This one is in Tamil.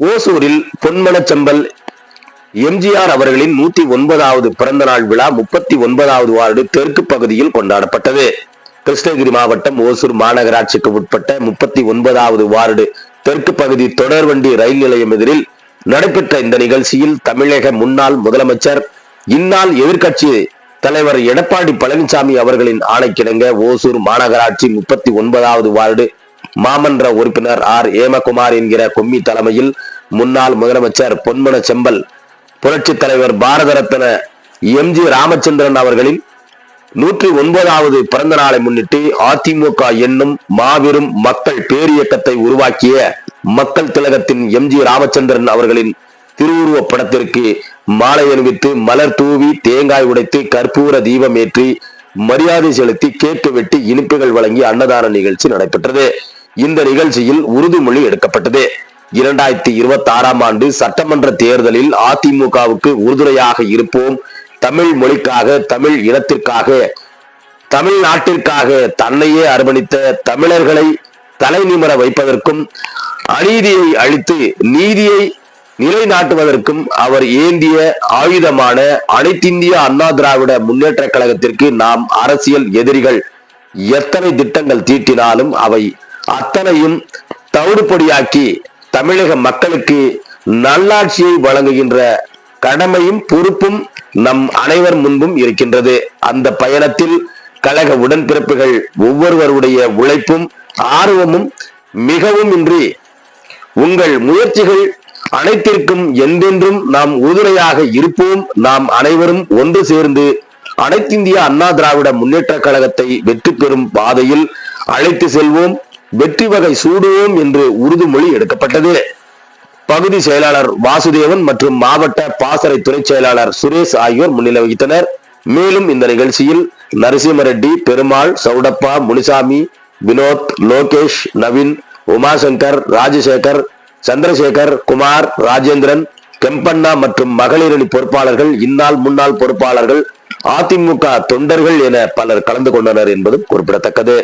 ஓசூரில் பொன்மனச்செம்பல் எம்ஜிஆர் அவர்களின் நூத்தி ஒன்பதாவது பிறந்த நாள் விழா முப்பத்தி ஒன்பதாவது வார்டு தெற்கு பகுதியில் கொண்டாடப்பட்டது. கிருஷ்ணகிரி மாவட்டம் ஓசூர் மாநகராட்சிக்கு உட்பட்ட முப்பத்தி ஒன்பதாவது வார்டு தெற்கு பகுதி தொடர்வண்டி ரயில் நிலையம் எதிரில் நடைபெற்ற இந்த நிகழ்ச்சியில் தமிழக முன்னாள் முதலமைச்சர் இந்நாள் எதிர்க்கட்சி தலைவர் எடப்பாடி பழனிசாமி அவர்களின் ஆணைக்கிடங்க ஓசூர் மாநகராட்சி முப்பத்தி ஒன்பதாவது வார்டு மாமன்ற உறுப்பினர் ஆர் ஏமகுமார் என்கிற கொம்மி தலைமையில் முன்னாள் முதலமைச்சர் பொன்மன செம்பல் புரட்சி தலைவர் பாரத ரத்ன எம் ஜி ராமச்சந்திரன் அவர்களின் நூற்றி ஒன்பதாவது பிறந்த நாளை முன்னிட்டு அதிமுக என்னும் மாபெரும் மக்கள் பேரியக்கத்தை உருவாக்கிய மக்கள் திலகத்தின் எம் ஜி ராமச்சந்திரன் அவர்களின் திருவுருவ படத்திற்கு மாலை அணிவித்து மலர் தூவி தேங்காய் உடைத்து கற்பூர தீபம் ஏற்றி மரியாதை செலுத்தி கேக்கு வெட்டி இனிப்புகள் வழங்கி அன்னதான நிகழ்ச்சி நடைபெற்றது. இந்த நிகழ்ச்சியில் உறுதிமொழி எடுக்கப்பட்டது. இரண்டாயிரத்தி இருபத்தி ஆறாம் ஆண்டு சட்டமன்ற தேர்தலில் அதிமுகவுக்கு உறுதுணையாக இருப்போம். தமிழ் மொழிக்காக தமிழ் இனத்திற்காக தமிழ்நாட்டிற்காக தன்னையே அர்ப்பணித்த தமிழர்களை தலைநிமிர வைப்பதற்கும் அநீதியை அழித்து நீதியை நிலைநாட்டுவதற்கும் அவர் ஏந்திய ஆயுதமான அனைத்திந்திய அண்ணா திராவிட முன்னேற்ற கழகத்திற்கு நாம் அரசியல் எதிரிகள். எத்தனை திட்டங்கள் தீட்டினாலும் அவை அத்தனையும் தவிடுபொடியாக்கி தமிழக மக்களுக்கு நல்லாட்சியை வழங்குகின்ற கடமையும் பொறுப்பும் நம் அனைவர் முன்பும் இருக்கின்றது. அந்த பயணத்தில் கழக உடன்பிறப்புகள் ஒவ்வொருவருடைய உழைப்பும் ஆர்வமும் மிகவும் இன்றி உங்கள் முயற்சிகள் அனைத்திற்கும் என்றென்றும் நாம் உறுதுணையாக இருப்போம். நாம் அனைவரும் ஒன்று சேர்ந்து அனைத்திந்திய அண்ணா திராவிட முன்னேற்ற கழகத்தை வெற்றி பெறும் பாதையில் அழைத்து செல்வோம். வெற்றி வகை சூடுவோம் என்று உறுதிமொழி எடுக்கப்பட்டது. பகுதி செயலாளர் வாசுதேவன் மற்றும் மாவட்ட பாசறை துறை செயலாளர் சுரேஷ் ஆகியோர் முன்னிலை வகித்தனர். மேலும் இந்த நிகழ்ச்சியில் நரசிம்மரெட்டி பெருமாள் சௌடப்பா முனிசாமி வினோத் லோகேஷ் நவீன் உமாசங்கர் ராஜசேகர் சந்திரசேகர் குமார் ராஜேந்திரன் கெம்பண்ணா மற்றும் மகளிரணி பொறுப்பாளர்கள் இந்நாள் முன்னாள் பொறுப்பாளர்கள் அதிமுக தொண்டர்கள் என பலர் கலந்து கொண்டனர் என்பதும் குறிப்பிடத்தக்கது.